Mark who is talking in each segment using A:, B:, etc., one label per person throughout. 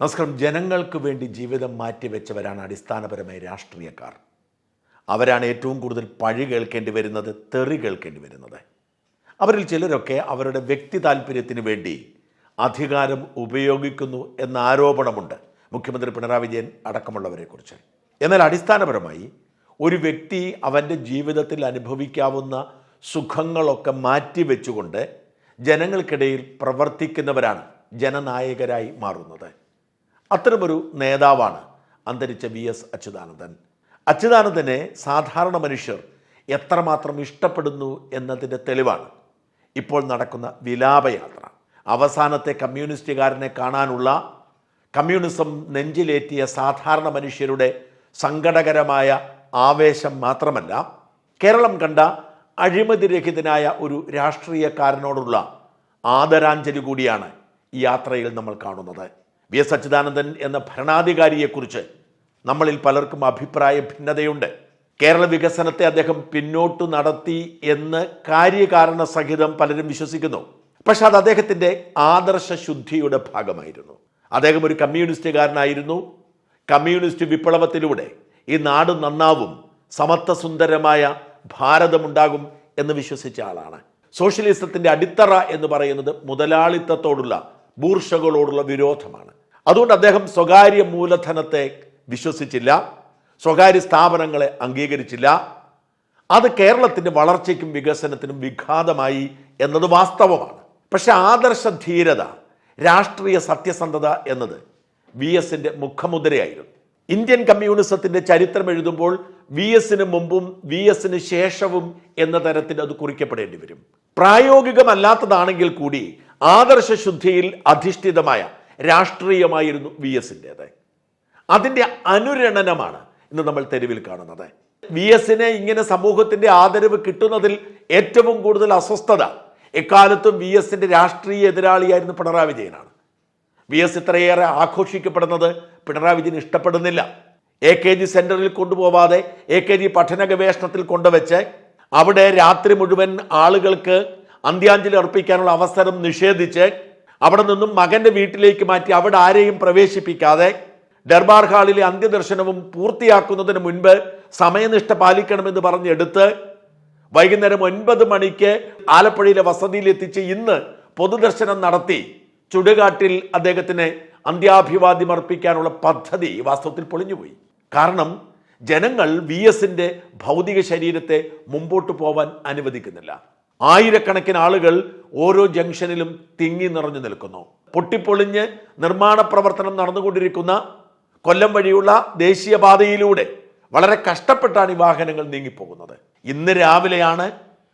A: നമസ്കാരം. ജനങ്ങൾക്ക് വേണ്ടി ജീവിതം മാറ്റിവെച്ചവരാണ് അടിസ്ഥാനപരമായി രാഷ്ട്രീയക്കാർ. അവരാണ് ഏറ്റവും കൂടുതൽ പഴി കേൾക്കേണ്ടി വരുന്നത് തെറി കേൾക്കേണ്ടി വരുന്നത്. അവരിൽ ചിലരൊക്കെ അവരുടെ വ്യക്തി താല്പര്യത്തിന് വേണ്ടി അധികാരം ഉപയോഗിക്കുന്നു എന്ന ആരോപണമുണ്ട്. മുഖ്യമന്ത്രി പിണറായി വിജയൻ അടക്കമുള്ളവരെക്കുറിച്ച്. എന്നാൽ അടിസ്ഥാനപരമായി ഒരു വ്യക്തി അവന്റെ ജീവിതത്തിൽ അനുഭവിക്കാവുന്ന സുഖങ്ങളൊക്കെ മാറ്റിവെച്ചുകൊണ്ട് ജനങ്ങൾക്കിടയിൽ പ്രവർത്തിക്കുന്നവരാണ് ജനനായകരായി മാറുന്നത്. അത്തരമൊരു നേതാവാണ് അന്തരിച്ച വി എസ് അച്യുതാനന്ദൻ. അച്യുതാനന്ദനെ സാധാരണ മനുഷ്യർ എത്രമാത്രം ഇഷ്ടപ്പെടുന്നു എന്നതിന്റെ തെളിവാണ്. ഇപ്പോൾ നടക്കുന്ന വിലാപയാത്ര. അവസാനത്തെ കമ്മ്യൂണിസ്റ്റുകാരനെ കാണാനുള്ള കമ്മ്യൂണിസം നെഞ്ചിലേറ്റിയ സാധാരണ മനുഷ്യരുടെ സങ്കടകരമായ ആവേശം മാത്രമല്ല കേരളം കണ്ട അഴിമതിരഹിതനായ ഒരു രാഷ്ട്രീയക്കാരനോടുള്ള ആദരാഞ്ജലി കൂടിയാണ് ഈ യാത്രയിൽ നമ്മൾ കാണുന്നത്. വി എസ് അച്യുതാനന്ദൻ എന്ന ഭരണാധികാരിയെക്കുറിച്ച് നമ്മളിൽ പലർക്കും അഭിപ്രായ ഭിന്നതയുണ്ട്. കേരള വികസനത്തെ അദ്ദേഹം പിന്നോട്ട് നടത്തി എന്ന് കാര്യകാരണ സഹിതം പലരും വിശ്വസിക്കുന്നു. പക്ഷെ അത് അദ്ദേഹത്തിന്റെ ആദർശ ശുദ്ധിയുടെ ഭാഗമായിരുന്നു. അദ്ദേഹം ഒരു കമ്മ്യൂണിസ്റ്റുകാരനായിരുന്നു. കമ്മ്യൂണിസ്റ്റ് വിപ്ലവത്തിലൂടെ ഈ നാട് നന്നാവും സമത്വസുന്ദരമായ ഭാരതമുണ്ടാകും എന്ന് വിശ്വസിച്ച ആളാണ്. സോഷ്യലിസത്തിന്റെ അടിത്തറ എന്ന് പറയുന്നത് മുതലാളിത്തത്തോടുള്ള ബൂർഷകളോടുള്ള വിരോധമാണ്. അതുകൊണ്ട് അദ്ദേഹം സ്വകാര്യ മൂലധനത്തെ വിശ്വസിച്ചില്ല സ്വകാര്യ സ്ഥാപനങ്ങളെ അംഗീകരിച്ചില്ല. അത് കേരളത്തിന്റെ വളർച്ചയ്ക്കും വികസനത്തിനും വിഘാതമായി എന്നത് വാസ്തവമാണ്. പക്ഷെ ആദർശ ധീരത രാഷ്ട്രീയ സത്യസന്ധത എന്നത് വി എസിന്റെ മുഖമുദ്രയായിരുന്നു. ഇന്ത്യൻ കമ്മ്യൂണിസത്തിന്റെ ചരിത്രം എഴുതുമ്പോൾ വി എസിന് മുമ്പും വി എസിന് ശേഷവും എന്ന തരത്തിൽ അത് കുറിക്കപ്പെടേണ്ടി വരും. പ്രായോഗികമല്ലാത്തതാണെങ്കിൽ കൂടി ആദർശ ശുദ്ധിയിൽ അധിഷ്ഠിതമായ രാഷ്ട്രീയമായിരുന്നു വി എസിന്റെത് അതിന്റെ അനുരണനമാണ് ഇന്ന് നമ്മൾ തെരുവിൽ കാണുന്നത്. വി എസിനെ ഇങ്ങനെ സമൂഹത്തിന്റെ ആദരവ് കിട്ടുന്നതിൽ ഏറ്റവും കൂടുതൽ അസ്വസ്ഥത എക്കാലത്തും വി എസിന്റെ രാഷ്ട്രീയ എതിരാളിയായിരുന്നു പിണറായി വിജയനാണ്. വി എസ് ഇത്രയേറെ ആഘോഷിക്കപ്പെടുന്നത് പിണറായി വിജയൻ ഇഷ്ടപ്പെടുന്നില്ല. എ കെ ജി സെന്ററിൽ കൊണ്ടുപോവാതെ എ കെ ജി പഠന ഗവേഷണത്തിൽ കൊണ്ടുവച്ച് അവിടെ രാത്രി മുഴുവൻ ആളുകൾക്ക് അന്ത്യാഞ്ജലി അർപ്പിക്കാനുള്ള അവസരം നിഷേധിച്ച് അവിടെ നിന്നും മകന്റെ വീട്ടിലേക്ക് മാറ്റി അവിടെ ആരെയും പ്രവേശിപ്പിക്കാതെ ദർബാർ ഹാളിലെ അന്ത്യദർശനവും പൂർത്തിയാക്കുന്നതിന് മുൻപ് സമയനിഷ്ഠ പാലിക്കണമെന്ന് പറഞ്ഞെടുത്ത് വൈകുന്നേരം ഒൻപത് മണിക്ക് ആലപ്പുഴയിലെ വസതിയിൽ എത്തിച്ച് ഇന്ന് പൊതുദർശനം നടത്തി ചുടുകാട്ടിൽ അദ്ദേഹത്തിന് അന്ത്യാഭിവാദ്യം അർപ്പിക്കാനുള്ള പദ്ധതി വാസ്തവത്തിൽ പൊളിഞ്ഞുപോയി. കാരണം ജനങ്ങൾ വി എസിന്റെ ഭൗതിക ശരീരത്തെ മുമ്പോട്ട് പോവാൻ അനുവദിക്കുന്നില്ല. ആയിരക്കണക്കിന് ആളുകൾ ഓരോ ജംഗ്ഷനിലും തിങ്ങി നിറഞ്ഞു നിൽക്കുന്നു. പൊട്ടിപ്പൊളിഞ്ഞ് നിർമ്മാണ പ്രവർത്തനം നടന്നുകൊണ്ടിരിക്കുന്ന കൊല്ലം വഴിയുള്ള ദേശീയപാതയിലൂടെ വളരെ കഷ്ടപ്പെട്ടാണ് ഈ വാഹനങ്ങൾ നീങ്ങിപ്പോകുന്നത്. ഇന്ന് രാവിലെയാണ്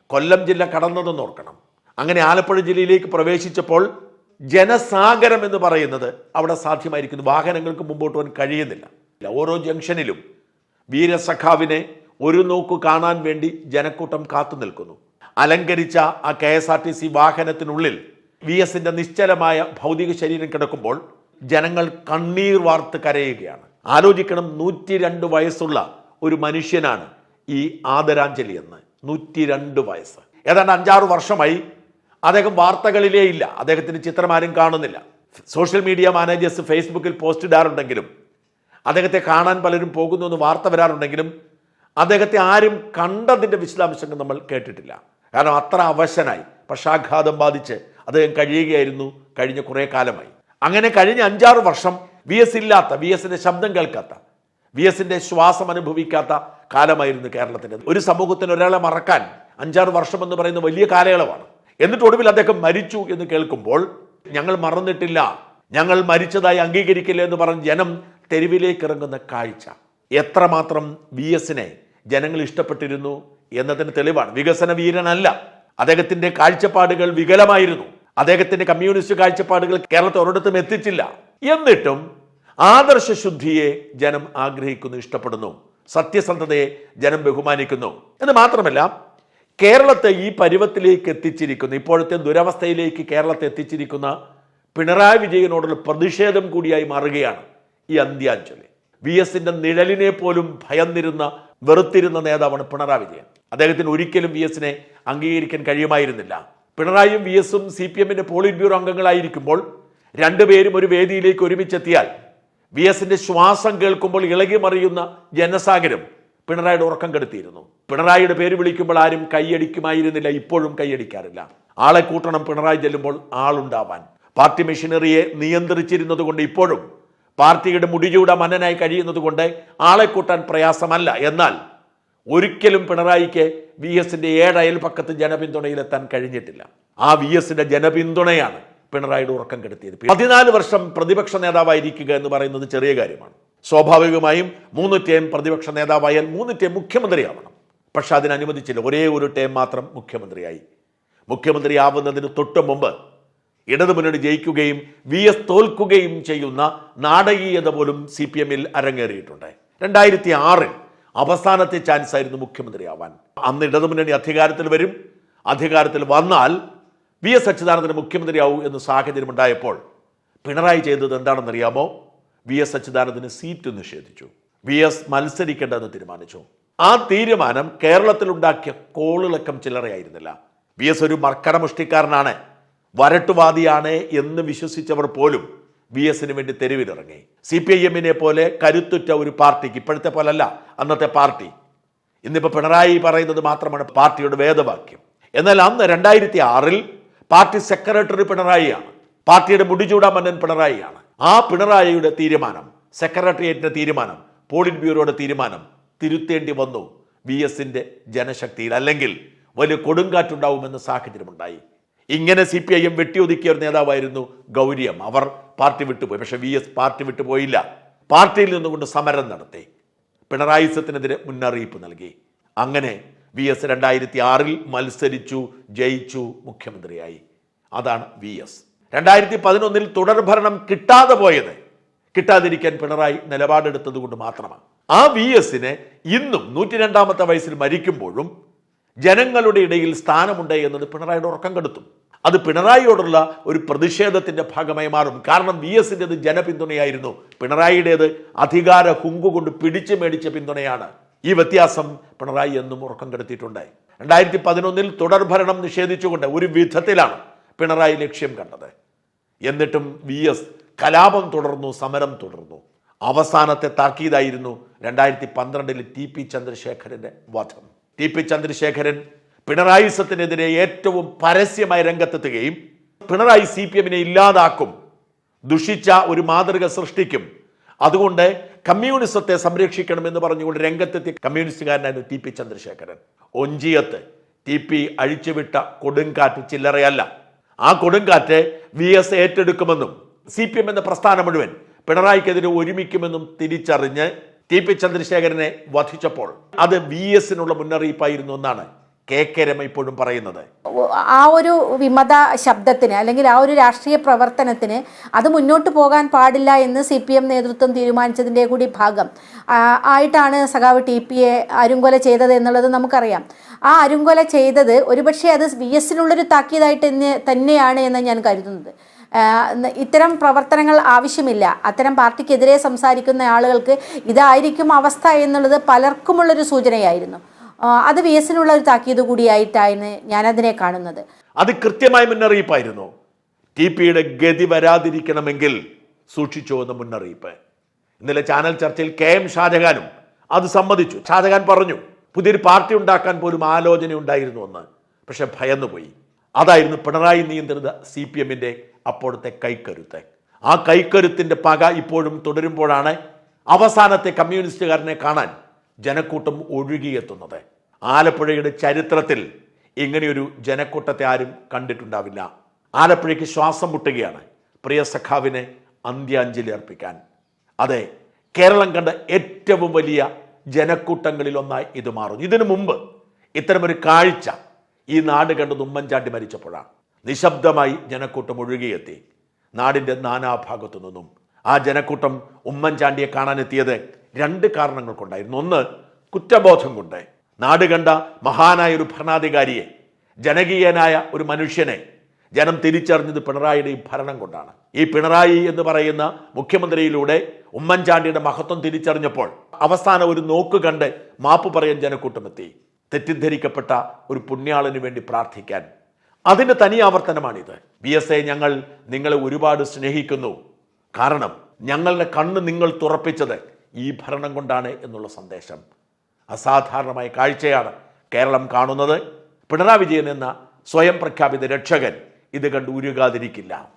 A: കൊല്ലം ജില്ല കടന്നതെന്ന് ഓർക്കണം. അങ്ങനെ ആലപ്പുഴ ജില്ലയിലേക്ക് പ്രവേശിച്ചപ്പോൾ ജനസാഗരം എന്ന് പറയുന്നത് അവിടെ സാധ്യമായിരിക്കുന്നു. വാഹനങ്ങൾക്ക് മുമ്പോട്ട് പോകാൻ കഴിയുന്നില്ല. ഓരോ ജംഗ്ഷനിലും വീരസഖാവിനെ ഒരു നോക്കു കാണാൻ വേണ്ടി ജനക്കൂട്ടം കാത്തു നിൽക്കുന്നു. അലങ്കരിച്ച ആ K S R T C വാഹനത്തിനുള്ളിൽ V എസിന്റെ നിശ്ചലമായ ഭൗതിക ശരീരം കിടക്കുമ്പോൾ ജനങ്ങൾ കണ്ണീർ വാർത്ത് കരയുകയാണ്. ആലോചിക്കണം നൂറ്റി രണ്ട് വയസ്സുള്ള ഒരു മനുഷ്യനാണ് ഈ ആദരാഞ്ജലി എന്ന്. നൂറ്റി രണ്ട് വയസ്സ്. ഏതാണ്ട് അഞ്ചാറ് വർഷമായി അദ്ദേഹം വാർത്തകളിലേ ഇല്ല. അദ്ദേഹത്തിന്റെ ചിത്രം ആരും കാണുന്നില്ല. സോഷ്യൽ മീഡിയ മാനേജേഴ്സ് ഫേസ്ബുക്കിൽ പോസ്റ്റ് ഇടാറുണ്ടെങ്കിലും അദ്ദേഹത്തെ കാണാൻ പലരും പോകുന്നു എന്ന് വാർത്ത വരാറുണ്ടെങ്കിലും അദ്ദേഹത്തെ ആരും കണ്ടതിന്റെ വിശദാംശങ്ങൾ നമ്മൾ കേട്ടിട്ടില്ല. കാരണം അത്ര അവശനായി. പക്ഷാഘാതം ബാധിച്ച് അദ്ദേഹം കഴിയുകയായിരുന്നു കഴിഞ്ഞ കുറേ കാലമായി. അങ്ങനെ കഴിഞ്ഞ അഞ്ചാറ് വർഷം വി എസ് ഇല്ലാത്ത വി എസിന്റെ ശബ്ദം കേൾക്കാത്ത വി എസിന്റെ ശ്വാസം അനുഭവിക്കാത്ത കാലമായിരുന്നു കേരളത്തിന്റെ ഒരു സമൂഹത്തിന് ഒരാളെ മറക്കാൻ അഞ്ചാറ് വർഷം എന്ന് പറയുന്ന വലിയ കാലയളവാണ്. എന്നിട്ട് ഒടുവിൽ അദ്ദേഹം മരിച്ചു എന്ന് കേൾക്കുമ്പോൾ ഞങ്ങൾ മറന്നിട്ടില്ല ഞങ്ങൾ മരിച്ചതായി അംഗീകരിക്കില്ല എന്ന് പറഞ്ഞ് ജനം തെരുവിലേക്ക് ഇറങ്ങുന്ന കാഴ്ച. എത്രമാത്രം വി എസിനെ ജനങ്ങൾ ഇഷ്ടപ്പെട്ടിരുന്നു എന്നതിന് തെളിവാണ്. വികസന വീരനല്ല. അദ്ദേഹത്തിന്റെ കാഴ്ചപ്പാടുകൾ വികലമായിരുന്നു. അദ്ദേഹത്തിന്റെ കമ്മ്യൂണിസ്റ്റ് കാഴ്ചപ്പാടുകൾ കേരളത്തെ ഒരിടത്തും എത്തിച്ചില്ല. എന്നിട്ടും ആദർശ ശുദ്ധിയെ ജനം ആഗ്രഹിക്കുന്നു ഇഷ്ടപ്പെടുന്നു. സത്യസന്ധതയെ ജനം ബഹുമാനിക്കുന്നു. എന്ന് മാത്രമല്ല കേരളത്തെ ഈ പരുവത്തിലേക്ക് എത്തിച്ചിരിക്കുന്ന ഇപ്പോഴത്തെ ദുരവസ്ഥയിലേക്ക് കേരളത്തെ എത്തിച്ചിരിക്കുന്ന പിണറായി വിജയനോടുള്ള പ്രതിഷേധം കൂടിയായി മാറുകയാണ് ഈ അന്ത്യാഞ്ജലി. വി എസിന്റെ നിഴലിനെ പോലും ഭയന്നിരുന്ന വെറുത്തിരുന്ന നേതാവാണ് പിണറായി വിജയൻ. അദ്ദേഹത്തിന് ഒരിക്കലും വി എസിനെ അംഗീകരിക്കാൻ കഴിയുമായിരുന്നില്ല. പിണറായിയും വി എസും സി പി എമ്മിന്റെ പോളിറ്റ് ബ്യൂറോ അംഗങ്ങളായിരിക്കുമ്പോൾ രണ്ടുപേരും ഒരു വേദിയിലേക്ക് ഒരുമിച്ചെത്തിയാൽ വി എസിന്റെ ശ്വാസം കേൾക്കുമ്പോൾ ഇളകി മറിയുന്ന ജനസാഗരം പിണറായിയുടെ ഉറക്കം കെടുത്തിയിരുന്നു. പിണറായിയുടെ പേര് വിളിക്കുമ്പോൾ ആരും കൈയടിക്കുമായിരുന്നില്ല ഇപ്പോഴും കൈയടിക്കാറില്ല. ആളെ കൂട്ടണം പിണറായി ചെല്ലുമ്പോൾ ആളുണ്ടാവാൻ. പാർട്ടി മെഷീനറിയെ നിയന്ത്രിച്ചിരുന്നത് കൊണ്ട് ഇപ്പോഴും പാർട്ടിയുടെ മുടിചൂട മന്നനായി കഴിയുന്നത് കൊണ്ട് ആളെ കൂട്ടാൻ പ്രയാസമല്ല. എന്നാൽ ഒരിക്കലും പിണറായിക്ക് വി എസിന്റെ ഏഴ് അയൽപക്കത്ത് ജനപിന്തുണയിലെത്താൻ കഴിഞ്ഞിട്ടില്ല. ആ വി എസിന്റെ ജനപിന്തുണയാണ് പിണറായിയുടെ ഉറക്കം കെടുത്തിയത്. പതിനാല് വർഷം പ്രതിപക്ഷ നേതാവായിരിക്കുക എന്ന് പറയുന്നത് ചെറിയ കാര്യമാണ്. സ്വാഭാവികമായും മൂന്ന് ടേം പ്രതിപക്ഷ നേതാവായാൽ മൂന്ന് ടേം മുഖ്യമന്ത്രിയാവണം. പക്ഷെ അതിനനുവദിച്ചില്ല. ഒരേ ഒരു ടേം മാത്രം മുഖ്യമന്ത്രിയായി. മുഖ്യമന്ത്രിയാവുന്നതിന് തൊട്ട് മുമ്പ് ഇടതുമുന്നണി ജയിക്കുകയും വി എസ് തോൽക്കുകയും ചെയ്യുന്ന നാടകീയത പോലും സി പി എമ്മിൽ അരങ്ങേറിയിട്ടുണ്ട്. രണ്ടായിരത്തി ആറിൽ അവസാനത്തെ ചാൻസ് ആയിരുന്നു മുഖ്യമന്ത്രിയാവാൻ അന്ന് ഇടതുമുന്നണി അധികാരത്തിൽ വരും. അധികാരത്തിൽ വന്നാൽ വി എസ് അച്യുതാനന്ദന് മുഖ്യമന്ത്രിയാവൂ എന്ന് സാഹചര്യം ഉണ്ടായപ്പോൾ പിണറായി ചെയ്തത് എന്താണെന്നറിയാമോ? വി എസ് അച്യുതാനന്ദന് സീറ്റ് നിഷേധിച്ചു. വി എസ് മത്സരിക്കേണ്ടതെന്ന് തീരുമാനിച്ചു. ആ തീരുമാനം കേരളത്തിൽ ഉണ്ടാക്കിയ കോളിളക്കം ചില്ലറയായിരുന്നില്ല. വി എസ് ഒരു മർക്കടമുഷ്ടിക്കാരനാണ് വരട്ടുവാദിയാണ് എന്ന് വിശ്വസിച്ചവർ പോലും വി എസിന് വേണ്ടി തെരുവിലിറങ്ങി. സി പി ഐ എമ്മിനെ പോലെ കരുത്തുറ്റ ഒരു പാർട്ടിക്ക് ഇപ്പോഴത്തെ പോലല്ല അന്നത്തെ പാർട്ടി. ഇന്നിപ്പോൾ പിണറായി പറയുന്നത് മാത്രമാണ് പാർട്ടിയുടെ വേദവാക്യം. എന്നാൽ അന്ന് രണ്ടായിരത്തി ആറിൽ പാർട്ടി സെക്രട്ടറി പിണറായിയാണ്. പാർട്ടിയുടെ മുടിചൂടാ മന്നൻ പിണറായിയാണ്. ആ പിണറായിയുടെ തീരുമാനം സെക്രട്ടേറിയറ്റിന്റെ തീരുമാനം പോളിറ്റ് ബ്യൂറോയുടെ തീരുമാനം തിരുത്തേണ്ടി വന്നു വി എസിന്റെ ജനശക്തിയിൽ. അല്ലെങ്കിൽ വലിയ കൊടുങ്കാറ്റുണ്ടാവുമെന്ന സാഹചര്യമുണ്ടായി. ഇങ്ങനെ സി പി ഐ എം വെട്ടിയൊതുക്കിയ ഒരു നേതാവായിരുന്നു ഗൗരിയം. അവർ പാർട്ടി വിട്ടുപോയി. പക്ഷേ വി എസ് പാർട്ടി വിട്ടുപോയില്ല. പാർട്ടിയിൽ നിന്നുകൊണ്ട് സമരം നടത്തി. പിണറായി സത്തിനെതിരെ മുന്നറിയിപ്പ് നൽകി. അങ്ങനെ വി എസ് രണ്ടായിരത്തി ആറിൽ മത്സരിച്ചു ജയിച്ചു മുഖ്യമന്ത്രിയായി. അതാണ് വി എസ്. രണ്ടായിരത്തി പതിനൊന്നിൽ തുടർഭരണം കിട്ടാതെ പോയത്. കിട്ടാതിരിക്കാൻ പിണറായി നിലപാടെടുത്തത് കൊണ്ട് മാത്രമാണ്. ആ വി എസിനെ ഇന്നും നൂറ്റി രണ്ടാമത്തെ വയസ്സിൽ മരിക്കുമ്പോഴും ജനങ്ങളുടെ ഇടയിൽ സ്ഥാനമുണ്ട് എന്നത് പിണറായിയുടെ ഉറക്കം കെടുത്തും. അത് പിണറായിയോടുള്ള ഒരു പ്രതിഷേധത്തിന്റെ ഭാഗമായി മാറും. കാരണം വി എസിന്റെത് ജനപിന്തുണയായിരുന്നു. പിണറായിയുടേത് അധികാര ഹുങ്കു കൊണ്ട് പിടിച്ചു മേടിച്ച പിന്തുണയാണ്. ഈ വ്യത്യാസം പിണറായി എന്നും ഉറക്കം കെടുത്തിയിട്ടുണ്ട് രണ്ടായിരത്തി പതിനൊന്നിൽ തുടർഭരണം നിഷേധിച്ചുകൊണ്ട് ഒരു വിധത്തിലാണ് പിണറായി ലക്ഷ്യം കണ്ടത്. എന്നിട്ടും വി എസ് കലാപം തുടർന്നു സമരം തുടർന്നു. അവസാനത്തെ താക്കീതായിരുന്നു രണ്ടായിരത്തി പന്ത്രണ്ടിൽ ടി പി ചന്ദ്രശേഖരന്റെ വധം. ടി പി ചന്ദ്രശേഖരൻ പിണറായി പിണറായിസത്തിനെതിരെ ഏറ്റവും പരസ്യമായി രംഗത്തെത്തുകയും പിണറായി സി പി എമ്മിനെ ഇല്ലാതാക്കും ദുഷിച്ച ഒരു മാതൃക സൃഷ്ടിക്കും. അതുകൊണ്ട് കമ്മ്യൂണിസത്തെ സംരക്ഷിക്കണമെന്ന് പറഞ്ഞുകൊണ്ട് രംഗത്തെത്തിയ കമ്മ്യൂണിസ്റ്റുകാരനായിരുന്നു ടി പി ചന്ദ്രശേഖരൻ. ഒഞ്ചിയത്ത് ടി പി അഴിച്ചുവിട്ട കൊടുങ്കാറ്റ് ചില്ലറയല്ല. ആ കൊടുങ്കാറ്റ് വി എസ് ഏറ്റെടുക്കുമെന്നും സി പി എം എന്ന പ്രസ്ഥാനം മുഴുവൻ പിണറായിക്കെതിരെ ഒരുമിക്കുമെന്നും തിരിച്ചറിഞ്ഞ് ടി പി ചന്ദ്രശേഖരനെ വധിച്ചപ്പോൾ അത് വി എസിനുള്ള മുന്നറിയിപ്പായിരുന്നു എന്നാണ് കെ കെ രമ ഇപ്പോഴും പറയുന്നത്.
B: ആ ഒരു വിമത ശബ്ദത്തിന് അല്ലെങ്കിൽ ആ ഒരു രാഷ്ട്രീയ പ്രവർത്തനത്തിന് അത് മുന്നോട്ട് പോകാൻ പാടില്ല എന്ന് സി പി എം നേതൃത്വം തീരുമാനിച്ചതിന്റെ കൂടി ഭാഗം ആയിട്ടാണ് സഖാവ് ടി പി എ അരുങ്കൊല ചെയ്തത് എന്നുള്ളത് നമുക്കറിയാം. ആ അരുങ്കൊല ചെയ്തത് ഒരുപക്ഷെ അത് വി എസിനുള്ളൊരു താക്കീതായിട്ട് തന്നെയാണ് എന്ന് ഞാൻ കരുതുന്നത്. ഇത്തരം പ്രവർത്തനങ്ങൾ ആവശ്യമില്ല. അത്തരം പാർട്ടിക്കെതിരെ സംസാരിക്കുന്ന ആളുകൾക്ക് ഇതായിരിക്കും അവസ്ഥ എന്നുള്ളത് പലർക്കുമുള്ളൊരു സൂചനയായിരുന്നു. അത് വി എസിനുള്ള ഒരു താക്കീത് കൂടിയായിട്ടാണ് അതിനെ കാണുന്നത്.
A: അത് കൃത്യമായ മുന്നറിയിപ്പായിരുന്നു. ടി പിയുടെ ഗതി വരാതിരിക്കണമെങ്കിൽ സൂക്ഷിച്ചു എന്ന മുന്നറിയിപ്പ്. ഇന്നലെ ചാനൽ ചർച്ചയിൽ കെ എം ഷാജഹാനും അത് സമ്മതിച്ചു. ഷാജഹാൻ പറഞ്ഞു പുതിയൊരു പാർട്ടി ഉണ്ടാക്കാൻ പോലും ആലോചന ഉണ്ടായിരുന്നു എന്ന്. പക്ഷെ ഭയന്നുപോയി. അതായിരുന്നു പിണറായി നിയന്ത്രിത സി പി എമ്മിന്റെ അപ്പോഴത്തെ കൈക്കരുത്ത്. ആ കൈക്കരുത്തിന്റെ പക ഇപ്പോഴും തുടരുമ്പോഴാണ് അവസാനത്തെ കമ്മ്യൂണിസ്റ്റുകാരനെ കാണാൻ ജനക്കൂട്ടം ഒഴുകിയെത്തുന്നത്. ആലപ്പുഴയുടെ ചരിത്രത്തിൽ ഇങ്ങനെയൊരു ജനക്കൂട്ടത്തെ ആരും കണ്ടിട്ടുണ്ടാവില്ല. ആലപ്പുഴയ്ക്ക് ശ്വാസം മുട്ടുകയാണ് പ്രിയ സഖാവിനെ അന്ത്യാഞ്ജലി അർപ്പിക്കാൻ. അതെ കേരളം കണ്ട ഏറ്റവും വലിയ ജനക്കൂട്ടങ്ങളിൽ ഒന്നായി ഇത് മാറുന്നു. ഇതിനു മുമ്പ് ഇത്തരമൊരു കാഴ്ച ഈ നാട് കണ്ടത് ഉമ്മൻചാണ്ടി മരിച്ചപ്പോഴാണ്. നിശബ്ദമായി ജനക്കൂട്ടം ഒഴുകിയെത്തി. നാടിന്റെ നാനാഭാഗത്തു നിന്നും ആ ജനക്കൂട്ടം ഉമ്മൻചാണ്ടിയെ കാണാനെത്തിയത് രണ്ട് കാരണങ്ങൾ കൊണ്ടായിരുന്നു. ഒന്ന് കുറ്റബോധം കൊണ്ട്. നാട് കണ്ട മഹാനായ ഒരു ഭരണാധികാരിയെ ജനകീയനായ ഒരു മനുഷ്യനെ ജനം തിരിച്ചറിഞ്ഞത് പിണറായിയുടെ ഈ ഭരണം കൊണ്ടാണ്. ഈ പിണറായി എന്ന് പറയുന്ന മുഖ്യമന്ത്രിയിലൂടെ ഉമ്മൻചാണ്ടിയുടെ മഹത്വം തിരിച്ചറിഞ്ഞപ്പോൾ അവസാനം ഒരു നോക്ക് കണ്ട് മാപ്പ് പറയാൻ ജനക്കൂട്ടമെത്തി തെറ്റിദ്ധരിക്കപ്പെട്ട ഒരു പുണ്യാളന് വേണ്ടി പ്രാർത്ഥിക്കാൻ അതിന്റെ തനി ആവർത്തനമാണിത്. ബി എസ് എ ഞങ്ങൾ നിങ്ങളെ ഒരുപാട് സ്നേഹിക്കുന്നു. കാരണം ഞങ്ങളുടെ കണ്ണ് നിങ്ങൾ തുറപ്പിച്ചത് ഈ ഭരണം കൊണ്ടാണ് എന്നുള്ള സന്ദേശം. അസാധാരണമായ കാഴ്ചയാണ് കേരളം കാണുന്നത്. പിണറായി വിജയൻ എന്ന സ്വയം പ്രഖ്യാപിത രക്ഷകൻ ഇത് കണ്ട് ഉരുകാതിരിക്കില്ല.